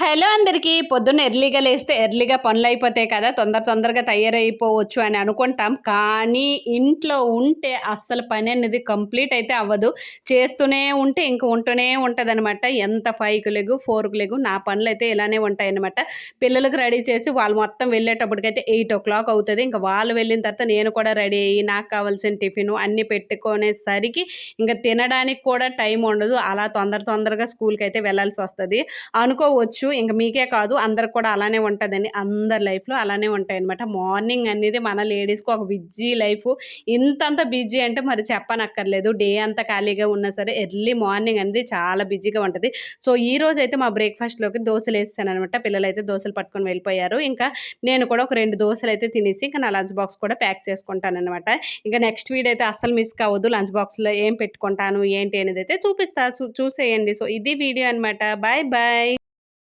Hello అందరికీ. పొద్దున్న ఎర్లీగా లేస్తే ఎర్లీగా పనులు అయిపోతాయి కదా. తొందర తొందరగా తయారైపోవచ్చు అని అనుకుంటాం. కానీ ఇంట్లో ఉంటే అస్సలు పని అనేది కంప్లీట్ అయితే అవ్వదు. చేస్తూనే ఉంటే ఇంక ఉంటూనే ఉంటుంది అనమాట ఎంత ఫైవ్కి లేగు ఫోర్కి లేగు నా పనులు అయితే ఇలానే ఉంటాయన్నమాట. పిల్లలకు రెడీ చేసి వాళ్ళు మొత్తం వెళ్ళేటప్పటికైతే ఎయిట్ ఓ క్లాక్ అవుతుంది. ఇంకా వాళ్ళు వెళ్ళిన తర్వాత నేను కూడా రెడీ అయ్యి నాకు కావాల్సిన టిఫిన్ అన్నీ పెట్టుకునేసరికి ఇంకా తినడానికి కూడా టైం ఉండదు. అలా తొందర తొందరగా స్కూల్కి అయితే వెళ్ళాల్సి వస్తుంది. అనుకోవచ్చు. ఇంకా మీకే కాదు అందరికి కూడా అలానే ఉంటుందని అందరి లైఫ్లో అలానే ఉంటాయి అనమాట మార్నింగ్ అనేది మన లేడీస్కి ఒక బిజీ లైఫ్. ఇంతంత బిజీ అంటే మరి చెప్పనక్కర్లేదు. డే అంతా ఖాళీగా ఉన్నా సరే ఎర్లీ మార్నింగ్ అనేది చాలా బిజీగా ఉంటుంది. సో ఈ రోజు అయితే మా బ్రేక్ఫాస్ట్లోకి దోశలు వేస్తాను అనమాట పిల్లలు అయితే దోశలు పట్టుకొని వెళ్ళిపోయారు. ఇంకా నేను కూడా ఒక రెండు దోశలు అయితే తినేసి ఇంకా నా లంచ్ బాక్స్ కూడా ప్యాక్ చేసుకుంటాను అనమాట ఇంకా నెక్స్ట్ వీడియో అయితే అస్సలు మిస్ కావద్దు. లంచ్ బాక్స్లో ఏం పెట్టుకుంటాను ఏంటి అనేది అయితే చూపిస్తా చూసేయండి. సో ఇది వీడియో అనమాట బాయ్ బాయ్.